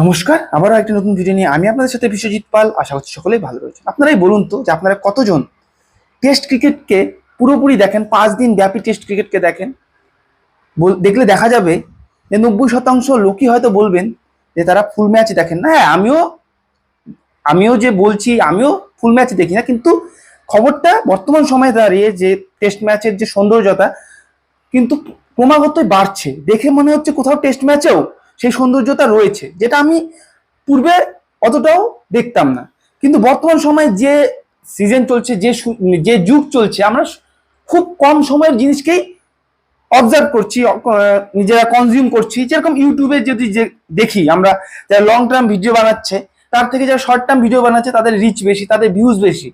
নমস্কার, আবারও একটি নতুন ভিডিও নিয়ে আমি আপনাদের সাথে বিশ্বজিৎ পাল। আশা করছি সকলেই ভালো রয়েছে আপনারাই বলুন তো যে আপনারা কতজন টেস্ট ক্রিকেটকে পুরোপুরি দেখেন, পাঁচ দিন ব্যাপী টেস্ট ক্রিকেটকে দেখেন? দেখলে দেখা যাবে যে নব্বই শতাংশ লোকই হয়তো বলবেন যে তারা ফুল ম্যাচ দেখেন না। হ্যাঁ আমিও আমিও যে বলছি, আমিও ফুল ম্যাচ দেখি না, কিন্তু খবরটা বর্তমান সময়ে দাঁড়িয়ে যে টেস্ট ম্যাচের যে সৌন্দর্যতা কিন্তু ক্রমাগতই বাড়ছে। দেখে মনে হচ্ছে কোথাও টেস্ট ম্যাচেও সেই সৌন্দর্যতা রয়েছে, যেটা আমি পূর্বে অতটাও দেখতাম না। কিন্তু বর্তমান সময়ে যে সিজন চলছে, যে যে যুগ চলছে, আমরা খুব কম সময়ের জিনিসকেই অবজার্ভ করছি নিজেরা কনজিউম করছি। যেরকম ইউটিউবে যদি যে দেখি, আমরা যারা লং টার্ম ভিডিও বানাচ্ছে, তার থেকে যারা শর্ট টার্ম ভিডিও বানাচ্ছে, তাদের রিচ বেশি, তাদের ভিউজ বেশি।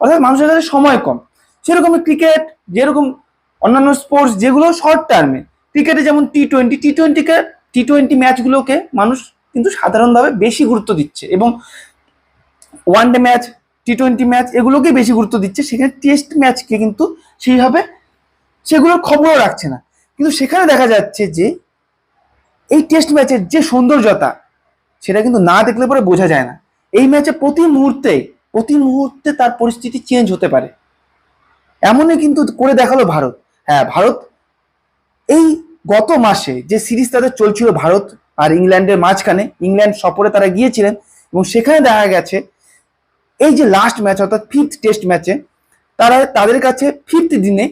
অর্থাৎ মানুষের কাছে সময় কম। সেরকম ক্রিকেট যেরকম অন্যান্য স্পোর্টস যেগুলো শর্ট টার্মে ক্রিকেটে যেমন টি টোয়েন্টি টি টোয়েন্টিকে টি টোয়েন্টি ম্যাচগুলোকে মানুষ কিন্তু সাধারণভাবে বেশি গুরুত্ব দিচ্ছে এবং one day match T twenty match এগুলোকেই বেশি গুরুত্ব দিচ্ছে। সেখানে টেস্ট ম্যাচকে কিন্তু সেইভাবে সেগুলোর খবরও রাখছে না। কিন্তু সেখানে দেখা যাচ্ছে যে এই টেস্ট ম্যাচের যে সৌন্দর্যতা, সেটা কিন্তু না দেখলে পরে বোঝা যায় না। এই ম্যাচে প্রতি মুহূর্তে প্রতি মুহূর্তে তার পরিস্থিতি চেঞ্জ হতে পারে। এমনই কিন্তু করে দেখাল ভারত। হ্যাঁ ভারত এই গত মাসে যে সিরিজ তাদের চলছিল ভারত আর ইংল্যান্ডের মাঝখানে, ইংল্যান্ড সফরে তারা গিয়েছিলেন এবং সেখানে দেখা গেছে এই যে লাস্ট ম্যাচ অর্থাৎ ফিফথ টেস্ট ম্যাচে তারা তাদের কাছে ফিফথ দিনে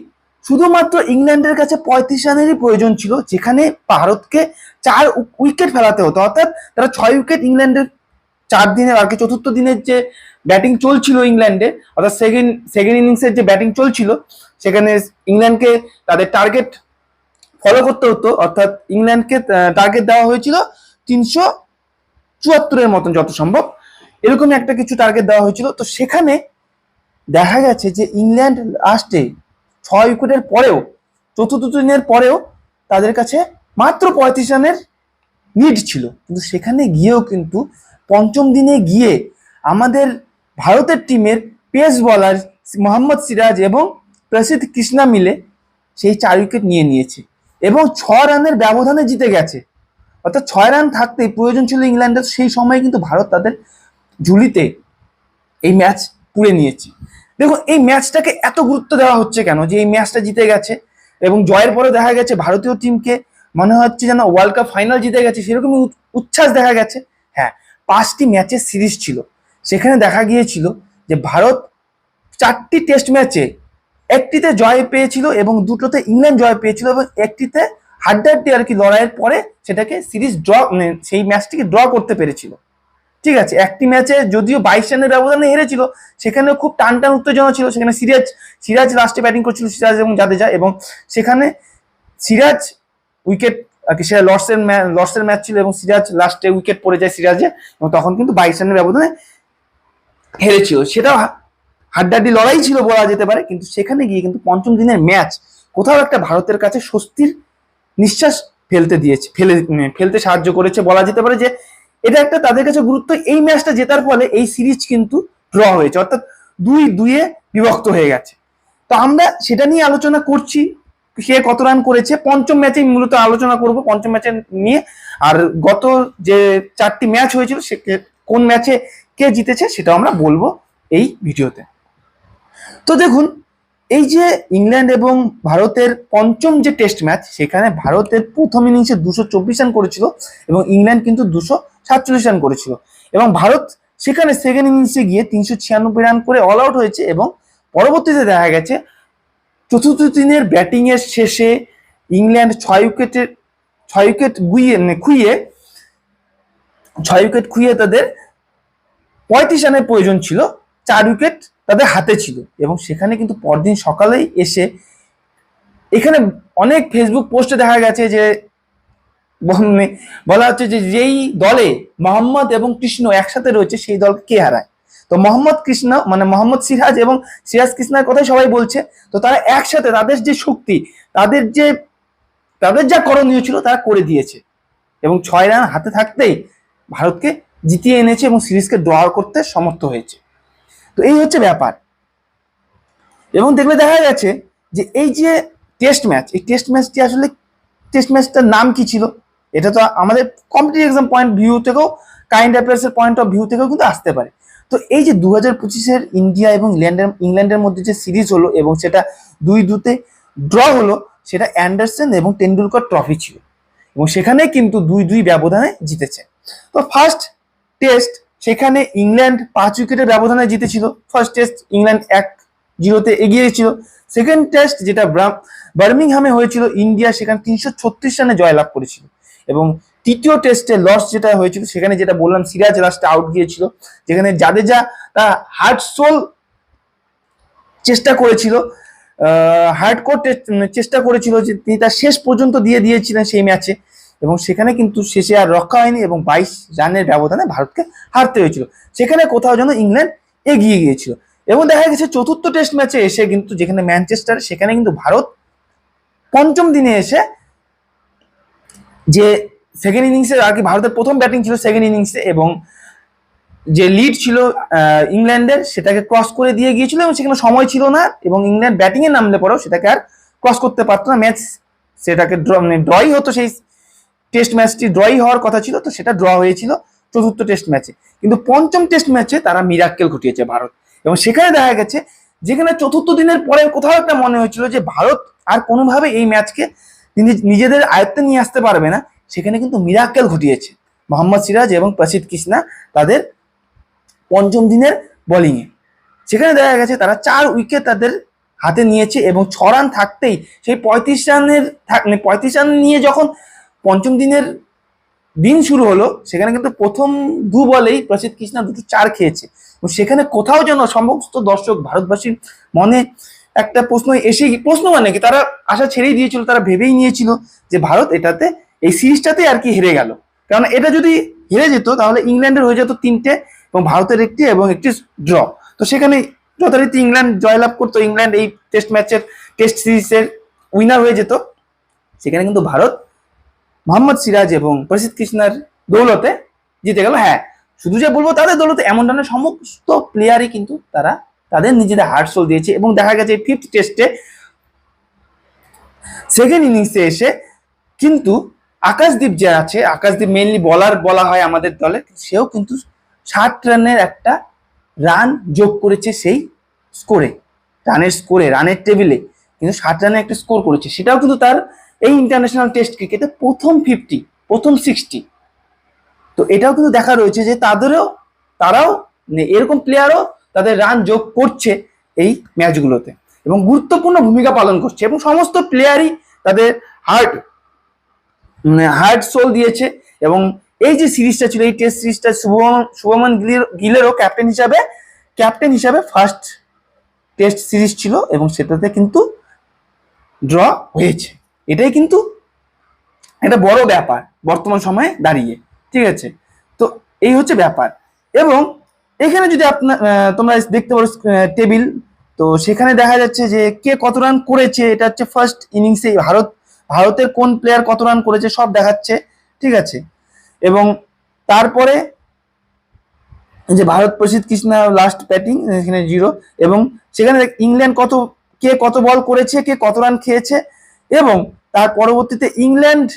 শুধুমাত্র ইংল্যান্ডের কাছে পঁয়ত্রিশ রানেরই প্রয়োজন ছিল, যেখানে ভারতকে চার উইকেট ফেলাতে হতো। অর্থাৎ তারা ছয় উইকেট ইংল্যান্ডের চার দিনের আর কি চতুর্থ দিনের যে ব্যাটিং চলছিল ইংল্যান্ডে, অর্থাৎ সেকেন্ড সেকেন্ড ইনিংসের যে ব্যাটিং চলছিল, সেখানে ইংল্যান্ডকে তাদের টার্গেট ফলো করতে হতো, অর্থাৎ ইংল্যান্ডকে টার্গেট দেওয়া হয়েছিল তিনশো চুয়াত্তরের মতন যত সম্ভব। এরকমই একটা কিছু টার্গেট দেওয়া হয়েছিল। তো সেখানে দেখা গেছে যে ইংল্যান্ড লাস্টে ছয় উইকেটের পরেও, চতুর্থ দিনের পরেও তাদের কাছে মাত্র পঁয়ত্রিশ রানের নিড ছিল। কিন্তু সেখানে গিয়েও কিন্তু পঞ্চম দিনে গিয়ে আমাদের ভারতের টিমের পেস বলার মোহাম্মদ সিরাজ এবং প্রসিদ্ধ কৃষ্ণা মিলে সেই চার উইকেট নিয়ে নিয়েছে। এবং ছ রানের ব্যবধানে জিতে গেছে। অর্থাৎ ছয় রান থাকতেই প্রয়োজন ছিল ইংল্যান্ডের, সেই সময় কিন্তু ভারত তাদের ঝুলিতে এই ম্যাচ পুড়ে নিয়েছে। দেখুন, এই ম্যাচটাকে এত গুরুত্ব দেওয়া হচ্ছে কেন? যে এই ম্যাচটা জিতে গেছে এবং জয়ের পরে দেখা গেছে ভারতীয় টিমকে মনে হচ্ছে যেন ওয়ার্ল্ড কাপ ফাইনাল জিতে গেছে, সেরকমই উচ্ছ্বাস দেখা গেছে। হ্যাঁ পাঁচটি ম্যাচের সিরিজ ছিল। সেখানে দেখা গিয়েছিল যে ভারত চারটি টেস্ট ম্যাচে একটিতে জয় পেয়েছিল এবং দুটোতে ইংল্যান্ড জয় পেয়েছিল এবং একটিতে হাড্ডাহাড্ডি আর কি লড়াইয়ের পরে সেটাকে সিরিজ ড্র সেই ম্যাচটিকে ড্র করতে পেরেছিল। ঠিক আছে, একটি ম্যাচে যদিও বাইশ রানের ব্যবধানে হেরেছিল সেখানে খুব টান টান উত্তেজনা ছিল, সেখানে সিরাজ সিরাজ লাস্টে ব্যাটিং করছিল, সিরাজ এবং জাদেজা এবং সেখানে সিরাজ উইকেট আর কি সেটা লর্ডসের লর্ডসের ম্যাচ ছিল এবং সিরাজ লাস্টে উইকেট পড়ে যায় সিরাজে এবং তখন কিন্তু বাইশ রানের ব্যবধানে হেরেছিল। সেটাও হা- হাড্ডাহাড্ডি লড়াই ছিল বলা যেতে পারে, কিন্তু সেখানে গিয়ে কিন্তু পঞ্চম দিনের ম্যাচ কোথাও একটা ভারতের কাছে স্বস্তির নিঃশ্বাস ফেলতে দিয়েছে, ফেলে ফেলতে সাহায্য করেছে বলা যেতে পারে যে এটা একটা তাদের কাছে গুরুত্ব। এই ম্যাচটা জেতার ফলে এই সিরিজ কিন্তু ড্র হয়েছে, অর্থাৎ দুই দুইয়ে বিভক্ত হয়ে গেছে। তো আমরা সেটা নিয়ে আলোচনা করছি সে কত রান করেছে, পঞ্চম ম্যাচে মূলত আলোচনা করব, পঞ্চম ম্যাচে নিয়ে। আর গত যে চারটি ম্যাচ হয়েছিল, সে কোন ম্যাচে কে জিতেছে সেটা আমরা বলব এই ভিডিওতে। তো দেখুন, এই যে ইংল্যান্ড এবং ভারতের পঞ্চম যে টেস্ট ম্যাচ, সেখানে ভারতের প্রথম ইনিংসে দুশো চব্বিশ রান করেছিল এবং ইংল্যান্ড কিন্তু দুশো সাতচল্লিশ রান করেছিল। এবং ভারত সেখানে সেকেন্ড ইনিংসে গিয়ে তিনশো ছিয়ানব্বই রান করে অল আউট হয়েছে এবং পরবর্তীতে দেখা গেছে, চতুর্থ দিনের ব্যাটিংয়ের শেষে ইংল্যান্ড ছয় উইকেটের ছয় উইকেট গুইয়ে মানে খুইয়ে, ছয় উইকেট খুইয়ে তাদের পঁয়ত্রিশ রানের প্রয়োজন ছিল, চার উইকেট তাদের হাতে ছিল। এবং সেখানে কিন্তু পরদিন সকালেই এসে এখানে অনেক ফেসবুক পোস্টে দেখা গেছে যে বলা হচ্ছে যে, যেই দলে মোহাম্মদ এবং কৃষ্ণ একসাথে রয়েছে, সেই দলকে কে হারায়? তো মোহাম্মদ কৃষ্ণ মানে মোহাম্মদ সিরাজ এবং সিরাজ কৃষ্ণার কথাই সবাই বলছে। তো তারা একসাথে তাদের যে শক্তি, তাদের যে, তাদের যা করণীয় ছিল, তারা করে দিয়েছে। এবং ছয় রান হাতে থাকতেই ভারতকে জিতিয়ে এনেছে এবং সিরিজকে ড্র করতে সমর্থ হয়েছে। তো এই হচ্ছে ব্যাপার। এবং দেখলে দেখা গেছে যে এই যে টেস্ট ম্যাচ এই টেস্ট ম্যাচটি আসলে টেস্ট ম্যাচটার নাম কি ছিল? এটা তো আমাদের কম্পিটিভ এক্সাম পয়েন্ট ভিউ থেকেও কাইন্ড অ্যাফেয়ার্সের পয়েন্ট অফ ভিউ থেকেও কিন্তু আসতে পারে। তো এই যে দু হাজার পঁচিশের ইন্ডিয়া এবং ইংল্যান্ডের ইংল্যান্ডের মধ্যে যে সিরিজ হলো এবং সেটা দুই দুতে ড্র হলো, সেটা অ্যান্ডারসন এবং টেন্ডুলকর ট্রফি ছিল। এবং সেখানে কিন্তু দুই দুই ব্যবধানে জিতেছে। তো ফার্স্ট টেস্ট সেখানে ইংল্যান্ড পাঁচ উইকেটের ব্যবধানে জিতেছিল। ফার্স্ট টেস্ট ইংল্যান্ড এক জিরোতে এগিয়ে ছিল সেকেন্ড টেস্ট যেটা বার্মিংহামে হয়েছিল, ইন্ডিয়া সেখানে তিনশো ছত্রিশ রানে জয়লাভ করেছিল। এবং তৃতীয় টেস্টে লস যেটা হয়েছিল, সেখানে যেটা বললাম, সিরাজ লাস্টে আউট গিয়েছিল। যেখানে জাদেজা হার্ট সোল চেষ্টা করেছিল। হার্ড কোর চেষ্টা করেছিল যে তিনি তার শেষ পর্যন্ত দিয়ে দিয়েছিলেন সেই ম্যাচে এবং সেখানে কিন্তু শেষে আর রক্ষা হয়নি এবং বাইশ রানের ব্যবধানে ভারতকে হারতে হয়েছিল। সেখানে কোথাও যেন ইংল্যান্ড এগিয়ে গিয়েছিল। এবং দেখা গেছে চতুর্থ টেস্ট ম্যাচে এসে কিন্তু যেখানে ম্যানচেস্টার, সেখানে কিন্তু ভারত পঞ্চম দিনে এসে যে সেকেন্ড ইনিংসে আর কি ভারতের প্রথম ব্যাটিং ছিল সেকেন্ড ইনিংসে এবং যে লিড ছিল ইংল্যান্ডের, সেটাকে ক্রস করে দিয়ে গিয়েছিল এবং সেখানে সময় ছিল না এবং ইংল্যান্ড ব্যাটিংয়ে নামলে পরেও সেটাকে আর ক্রস করতে পারতো না। ম্যাচ সেটাকে ড্র মানে ড্রই হতো সেই টেস্ট ম্যাচটি ড্রই হওয়ার কথা ছিল, তো সেটা ড্র হয়েছিল চতুর্থ টেস্ট ম্যাচে কিন্তু পঞ্চম টেস্ট ম্যাচে তারা মিরাক্কেল ঘটিয়েছে ভারত। এবং সেখানে দেখা গেছে, যেখানে চতুর্থ দিনের পরে কোথাও একটা মনে হয়েছিল যে ভারত আর কোনোভাবে এই ম্যাচকে নিজেদের আয়ত্তে নিয়ে আসতে পারবে না, সেখানে কিন্তু মিরাক্কেল ঘটিয়েছে। মোহাম্মদ সিরাজ এবং প্রসিদ্ধ কৃষ্ণা তাদের পঞ্চম দিনের বোলিংয়ে সেখানে দেখা গেছে, তারা চার উইকেট তাদের হাতে নিয়েছে এবং ছ রান থাকতেই সেই পঁয়ত্রিশ রানের থাক- পঁয়ত্রিশ রান নিয়ে যখন পঞ্চম দিনের দিন শুরু হলো, সেখানে কিন্তু প্রথম দু বলেই প্রসিদ্ধ কৃষ্ণা দুটো চার খেয়েছে। সেখানে কোথাও যেন সমস্ত দর্শক ভারতবাসীর মনে একটা প্রশ্ন এসে, প্রশ্ন মানে কি, তারা আশা ছেড়েই দিয়েছিল, তারা ভেবেই নিয়েছিল যে ভারত এটাতে, এই সিরিজটাতে আর কি হেরে গেল। কারণ এটা যদি হেরে যেত, তাহলে ইংল্যান্ডের হয়ে যেত তিনটে এবং ভারতের একটি এবং একটি ড্র। তো সেখানে যথারীতি ইংল্যান্ড জয়লাভ করতো, ইংল্যান্ড এই টেস্ট ম্যাচের টেস্ট সিরিজের উইনার হয়ে যেত। সেখানে কিন্তু ভারত মোহাম্মদ সিরাজ এবং প্রসিদ্ধ কৃষ্ণার দৌলতে জিতে গেল। হ্যাঁ শুধু যে বলব তাদের দৌলতে এমন ধরনের সমস্ত প্লেয়ারই কিন্তু তারা তাদের নিজেদের হার্ট সোল দিয়েছে এবং দেখা গেছে ফিফথ টেস্টে সেকেন্ড ইনিংসে এসে কিন্তু আকাশদীপ যে আছে, আকাশদীপ মেইনলি বলার বলা হয় আমাদের দলে, সেও কিন্তু ষাট রানের একটা রান যোগ করেছে সেই স্কোরে রানের স্কোরে রানের টেবিলে কিন্তু ষাট রানের একটা স্কোর করেছে। সেটাও কিন্তু তার এই ইন্টারন্যাশনাল টেস্ট ক্রিকেটে প্রথম ফিফটি প্রথম সিক্সটি তো এটাও কিন্তু দেখা রয়েছে যে তাদেরও, তারাও মানে এরকম প্লেয়ারও তাদের রান যোগ করছে এই ম্যাচগুলোতে এবং গুরুত্বপূর্ণ ভূমিকা পালন করছে এবং সমস্ত প্লেয়ারই তাদের হার্ট হার্ট সোল দিয়েছে এবং এই যে সিরিজটা ছিল, এই টেস্ট সিরিজটা শুভমন শুভমন গিলের, গিলেরও ক্যাপ্টেন হিসাবে ক্যাপ্টেন হিসাবে ফার্স্ট টেস্ট সিরিজ ছিল এবং সেটাতে কিন্তু ড্র হয়েছে। এটাই কিন্তু একটা বড় ব্যাপার বর্তমান সময়ে দাঁড়িয়ে, ঠিক আছে? তো এই হচ্ছে ব্যাপার। এবং এখানে যদি আপনার তোমরা দেখতে পারো টেবিল, তো সেখানে দেখা যাচ্ছে যে কে কত রান করেছে, এটা হচ্ছে ফার্স্ট ইনিংসে ভারত, ভারতের কোন প্লেয়ার কত রান করেছে সব দেখাচ্ছে, ঠিক আছে? এবং তারপরে যে ভারত প্রসিদ্ধ কৃষ্ণা লাস্ট ব্যাটিং এখানে জিরো এবং সেখানে ইংল্যান্ড কত, কে কত বল করেছে, কে কত রান খেয়েছে এবং তার পরবর্তীতে ইংল্যান্ড,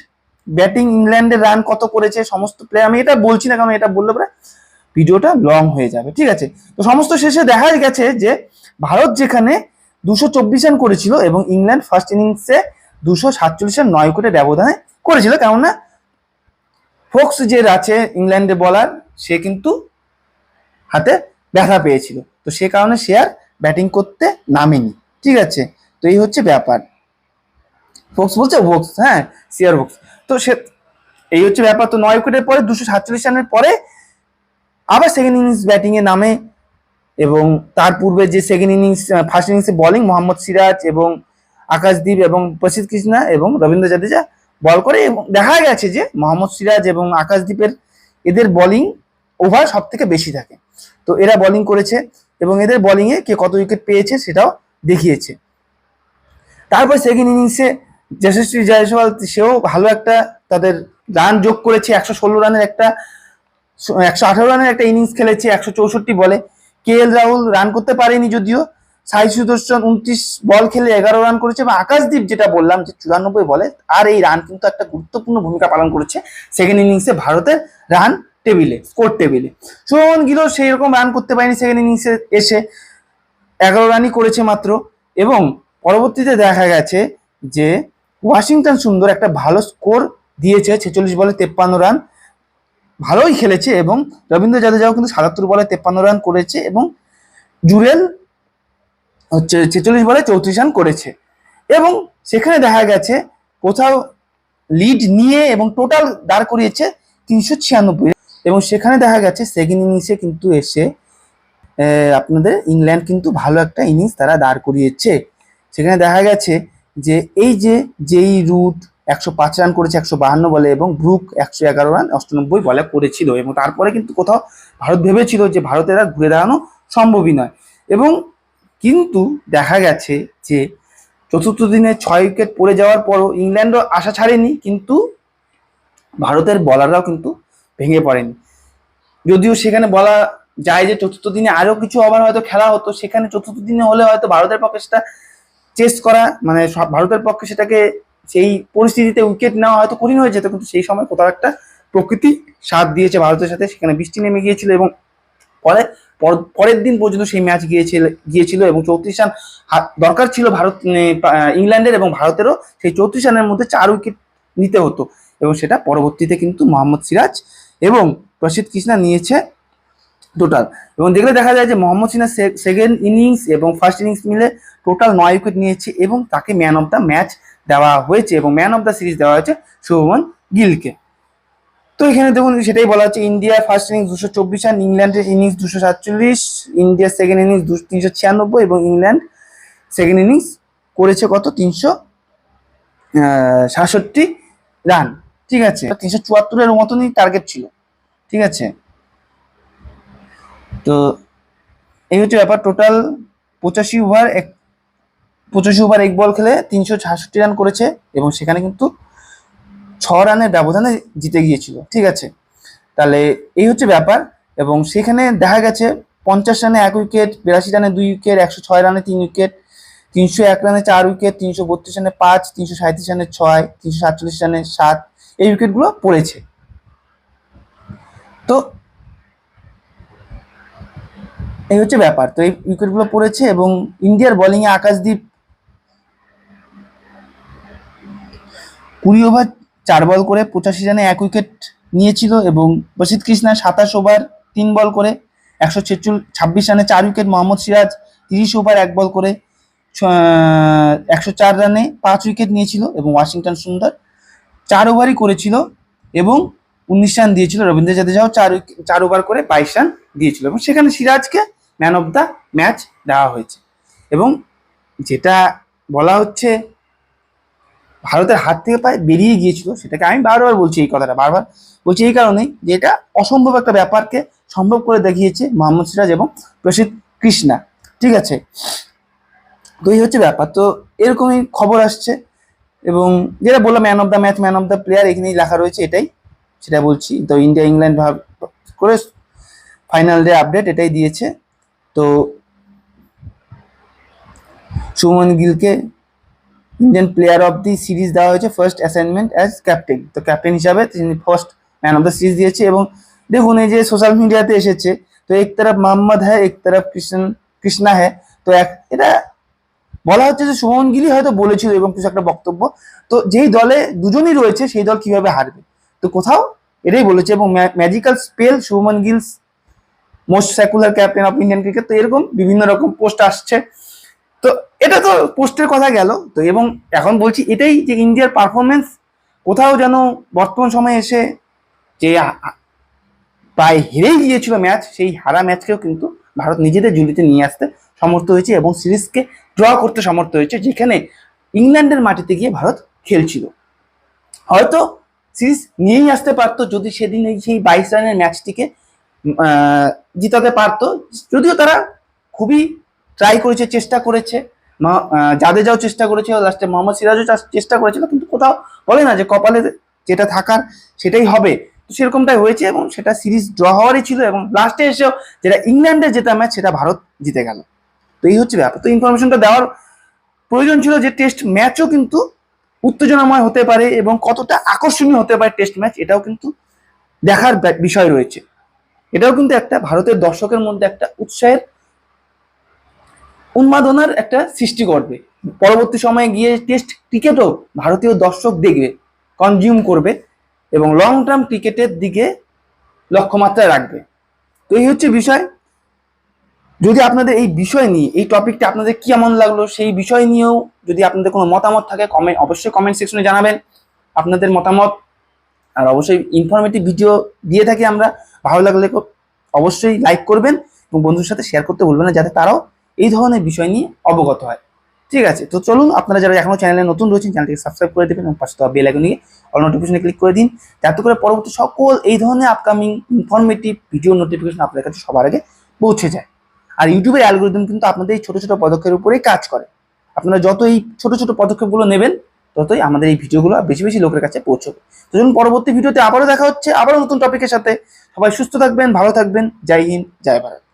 ব্যাটিং ইংল্যান্ডের রান কত করেছে, সমস্ত প্লেয়ার আমি এটা বলছি না কারণ এটা বললে পরে ভিডিওটা লং হয়ে যাবে, ঠিক আছে? তো সমস্ত শেষে দেখা গেছে যে ভারত যেখানে দুশো চব্বিশ রান করেছিল এবং ইংল্যান্ড ফার্স্ট ইনিংসে দুশো সাতচল্লিশ রান নয় কোটি ব্যবধানে করেছিল, কেননা ফোক্স যে আছে ইংল্যান্ডে বলার সে কিন্তু হাতে ব্যথা পেয়েছিল। তো সে কারণে সে আর ব্যাটিং করতে নামেনি, ঠিক আছে? তো এই হচ্ছে ব্যাপার। ফোক্স বলছে? ভোক্স হ্যাঁ সিআর ভোক্স তো সে, এই হচ্ছে ব্যাপার। তো নয় উইকেটের পরে, দুশো সাতচল্লিশ রানের পরে, আবার সেকেন্ড ইনিংস ব্যাটিং এ নামে এবং তার পূর্বে যে সেকেন্ড ইনিংস ফার্স্ট ইনিংসে বোলিং মোহাম্মদ সিরাজ এবং আকাশদীপ এবং প্রসিদ্ধ কৃষ্ণা এবং রবীন্দ্র জাদেজা বল করে এবং দেখা গেছে যে মোহাম্মদ সিরাজ এবং আকাশদীপের এদের বোলিং ওভার সব থেকে বেশি থাকে। তো এরা বোলিং করেছে এবং এদের বোলিংয়ে কে কত উইকেট পেয়েছে সেটাও দেখিয়েছে। তারপর সেকেন্ড ইনিংসে যশস্বী জয়সওয়াল সেও ভালো একটা তাদের রান যোগ করেছে, একশো ষোলো রানের একটা, একশো আঠারো রানের একটা ইনিংস খেলেছে, একশো চৌষট্টি বলে। কে এল রাহুল রান করতে পারেনি যদিও, সাই সুদর্শন উনত্রিশ বল খেলে এগারো রান করেছে এবং আকাশদীপ যেটা বললাম যে চুরানব্বই বলে, আর এই রান কিন্তু একটা গুরুত্বপূর্ণ ভূমিকা পালন করেছে সেকেন্ড ইনিংসে ভারতের রান টেবিলে স্কোর টেবিলে। শুভমন গিলও সেই রকম রান করতে পারেনি সেকেন্ড ইনিংসে এসে, এগারো রানই করেছে মাত্র এবং পরবর্তীতে দেখা গেছে যে ওয়াশিংটন সুন্দর একটা ভালো স্কোর দিয়েছে, ছেচল্লিশ বলে তেপ্পান্ন রান। ভালোই খেলেছে এবং রবীন্দ্র জাদেজাও কিন্তু সাতাত্তর বলে তেপ্পান্ন রান করেছে এবং জুরেল হচ্ছে ছেচল্লিশ বলে চৌত্রিশ রান করেছে। এবং সেখানে দেখা গেছে কোথাও লিড নিয়ে এবং টোটাল দাঁড় করিয়েছে তিনশো ছিয়ানব্বই এবং সেখানে দেখা গেছে সেকেন্ড ইনিংসে কিন্তু এসে আপনাদের ইংল্যান্ড কিন্তু ভালো একটা ইনিংস তারা দাঁড় করিয়েছে। সেখানে দেখা গেছে যে এই যে যেই রুট একশো পাঁচ রান করেছে, একশো বাহান্ন বলে এবং ব্রুক একশো এগারো রান, অষ্টানব্বই বলে করেছিল এবং তারপরে কিন্তু কোথাও ভারত ভেবেছিল যে ভারতের ঘুরে দাঁড়ানো সম্ভবই নয়। এবং কিন্তু দেখা গেছে যে চতুর্থ দিনে ছয় উইকেট পড়ে যাওয়ার পরও ইংল্যান্ডও আশা ছাড়েনি, কিন্তু ভারতের বলাররাও কিন্তু ভেঙে পড়েনি। যদিও সেখানে বলা যায় যে চতুর্থ দিনে আরও কিছু ওভার হয়তো খেলা হতো, সেখানে চতুর্থ দিনে হলে হয়তো ভারতের পক্ষে সেটা চেস্ট করা মানে ভারতের পক্ষে সেটাকে সেই পরিস্থিতিতে উইকেট নেওয়া হয়তো কঠিন হয়ে যেত, কিন্তু সেই সময় কোথাও একটা প্রকৃতি সাথ দিয়েছে ভারতের সাথে, সেখানে বৃষ্টি নেমে গিয়েছিল এবং পরে, পর- পরের দিন পর্যন্ত সেই ম্যাচ গিয়েছিল গিয়েছিল এবং চৌত্রিশ রান দরকার ছিল ভারত ইংল্যান্ডের এবং ভারতেরও সেই চৌত্রিশ রানের মধ্যে চার উইকেট নিতে হতো এবং সেটা পরবর্তীতে কিন্তু মোহাম্মদ সিরাজ এবং প্রসিদ্ধ কৃষ্ণা নিয়েছে টোটাল এবং দেখলে দেখা যায় যে মোহাম্মদ সিনহা সেকেন্ড ইনিংস এবং ফার্স্ট ইনিংস মিলে টোটাল নয় উইকেট নিয়েছে এবং তাকে ম্যান অফ দ্য ম্যাচ দেওয়া হয়েছে এবং ম্যান অফ দ্য সিরিজ দেওয়া হয়েছে শুভমন গিলকে। তো এখানে দেখুন, সেটাই বলা হচ্ছে ইন্ডিয়া ফার্স্ট ইনিংস দুশো চব্বিশ রান ইংল্যান্ডের ইনিংস দুশো সাতচল্লিশ ইন্ডিয়ার সেকেন্ড ইনিংস তিনশো ছিয়ানব্বই এবং ইংল্যান্ড সেকেন্ড ইনিংস করেছে কত? তিনশো সাতষট্টি রান ঠিক আছে? তিনশো চুয়াত্তরের মতনই টার্গেট ছিল। ঠিক আছে? তো এই হচ্ছে ব্যাপার। টোটাল পঁচাশি ওভার এক, পঁচাশি ওভার এক বল খেলে তিনশো সাতষট্টি রান করেছে এবং সেখানে কিন্তু ছ রানের ব্যবধানে জিতে গিয়েছিল। ঠিক আছে? তাহলে এই হচ্ছে ব্যাপার এবং সেখানে দেখা গেছে পঞ্চাশ রানে এক উইকেট বিরাশি রানে দুই উইকেট একশো ছয় রানে তিন উইকেট তিনশো এক রানে চার উইকেট তিনশো বত্রিশ রানে পাঁচ, তিনশো সাঁত্রিশ রানে ছয়, তিনশো সাতচল্লিশ রানে সাত, এই উইকেটগুলো পড়েছে। তো এই হচ্ছে ব্যাপার। তো এই উইকেটগুলো পড়েছে এবং ইন্ডিয়ার বোলিংয়ে আকাশদীপ কুড়ি ওভার চার বল করে পঁচাশি রানে এক উইকেট নিয়েছিল এবং প্রসিদ্ধ কৃষ্ণা সাতাশ ওভার তিন বল করে একশো ছেচল্লিশ, ছাব্বিশ রানে চার উইকেট মোহাম্মদ সিরাজ তিরিশ ওভার এক বল করে একশো চার রানে পাঁচ উইকেট নিয়েছিল এবং ওয়াশিংটন সুন্দর চার ওভারই করেছিল এবং উনিশ রান দিয়েছিল। রবীন্দ্র জাদেজাও চার চার ওভার করে বাইশ রান দিয়েছিল এবং সেখানে সিরাজকে ম্যান অফ দ্য ম্যাচ দেওয়া হয়েছে। এবং যেটা বলা হচ্ছে, ভারতের হাত থেকে প্রায় বেরিয়ে গিয়েছিল, সেটাকে আমি বারবার বলছি এই কথাটা, বারবার বলছি এই কারণে যে এটা অসম্ভব একটা ব্যাপারকে সম্ভব করে দেখিয়েছে মোহাম্মদ সিরাজ এবং প্রসিদ্ধ কৃষ্ণা। ঠিক আছে? তো এই হচ্ছে ব্যাপার। তো এরকমই খবর আসছে এবং যেটা বললাম, man of the match, man of the player এখানেই লেখা রয়েছে, এটাই সেটা বলছি। তো ইন্ডিয়া ইংল্যান্ড করে ফাইনাল ডে আপডেট এটাই দিয়েছে। তো Suman গিলকে Indian player of the series দেওয়া হয়েছে ফার্স্ট অ্যাসাইনমেন্ট অ্যাজ ক্যাপ্টেন তো ক্যাপ্টেন হিসাবে তিনি first man of the series দিয়েছে এবং দেখুন এই যে সোশ্যাল মিডিয়াতে এসেছে, তো এক তরফ মোহাম্মদ হ্যাঁ এক তরফ কৃষ্ণ, কৃষ্ণা হ্যাঁ তো এক, এটা বলা হচ্ছে যে সুমন গিলি হয়তো বলেছিল এবং কিছু একটা বক্তব্য। তো যেই দলে দুজনই রয়েছে, সেই দল কীভাবে হারবে? তো কোথাও এটাই বলেছে এবং magical spell Suman Gill's most secular captain of Indian cricket তো এরকম বিভিন্ন রকম পোস্ট আসছে। তো এটা তো পোস্টের কথা গেল। তো এবং এখন বলছি এটাই যে ইন্ডিয়ার পারফরমেন্স কোথাও যেন বর্তমান সময়ে এসে যে প্রায় হেরেই গিয়েছিল ম্যাচ সেই হারা ম্যাচকেও কিন্তু ভারত নিজেদের জুলিতে নিয়ে আসতে সমর্থ হয়েছে এবং সিরিজকে ড্র করতে সমর্থ হয়েছে, যেখানে ইংল্যান্ডের মাটিতে গিয়ে ভারত খেলছিল। হয়তো সিরিজ নিয়েই আসতে পারতো যদি সেদিন এই সেই বাইশ রানের ম্যাচটিকে জিতাতে পারতো। যদিও তারা খুবই ট্রাই করেছে, চেষ্টা করেছে। জাদেজাও চেষ্টা করেছে লাস্টে মোহাম্মদ সিরাজও চেষ্টা করেছিল, কিন্তু কোথাও বলে না যে কপালে যেটা থাকার সেটাই হবে। তো সেরকমটাই হয়েছে এবং সেটা সিরিজ ড্র হওয়ারই ছিল এবং লাস্টে এসেও যেটা ইংল্যান্ডের জেতা ম্যাচ সেটা ভারত জিতে গেল। তো এই হচ্ছে ব্যাপার। তো ইনফরমেশনটা দেওয়ার প্রয়োজন ছিল যে টেস্ট ম্যাচও কিন্তু উত্তেজনাময় হতে পারে এবং কতটা আকর্ষণীয় হতে পারে টেস্ট ম্যাচ এটাও কিন্তু দেখার বিষয় রয়েছে। এটাও কিন্তু একটা ভারতের দর্শকের মধ্যে একটা উৎসাহের উন্মাদনার একটা সৃষ্টি করবে। পরবর্তী সময়ে গিয়ে টেস্ট ক্রিকেটও ভারতীয় দর্শক দেখবে কনজিউম করবে এবং লং টার্ম ক্রিকেটের দিকে লক্ষ্যমাত্রায় রাখবে। তো এই হচ্ছে বিষয়। যদি আপনাদের এই বিষয় নিয়ে, এই টপিকটা আপনাদের কি এমন লাগল সেই বিষয় নিয়েও যদি আপনাদের কোনো মতামত থাকে কমেন্ট অবশ্যই কমেন্ট সেকশনে জানাবেন। আপনাদের মতামত আর অবশ্যই ইনফরমেটিভ ভিডিও দিয়ে থাকি আমরা। ভালো লাগলে অবশ্যই লাইক করবেন এবং বন্ধুর সাথে শেয়ার করতে ভুলবেন না, যাতে তারাও এই ধরনের বিষয় নিয়ে অবগত হয়। ঠিক আছে, তো চলুন আপনারা যারা এখনও চ্যানেলে নতুন রয়েছেন চ্যানেলটিকে সাবস্ক্রাইব করে দেবেন এবং পাশে দেওয়া বেল আইকন অল নোটিফিকেশনে ক্লিক করে দিন। যাতে করে পরবর্তী সকল এই ধরনের আপকামিং ইনফরমেটিভ ভিডিও নোটিফিকেশন আপনাদের কাছে সবার আগে পৌঁছে যায়। আর ইউটিউবের অ্যালগোরিদম কিন্তু আপনাদের এই ছোটো ছোটো পদক্ষেপের উপরেই কাজ করে। আপনারা যত এই ছোটো ছোট পদক্ষেপগুলো নেবেন ততই আমাদের এই ভিডিওগুলো বেশি বেশি লোকের কাছে পৌঁছবে। তো চলুন পরবর্তী ভিডিওতে আবারও দেখা হচ্ছে, আবারও নতুন টপিকের সাথে। সবাই সুস্থ থাকবেন, ভালো থাকবেন। জয় হিন্দ, জয় ভারত।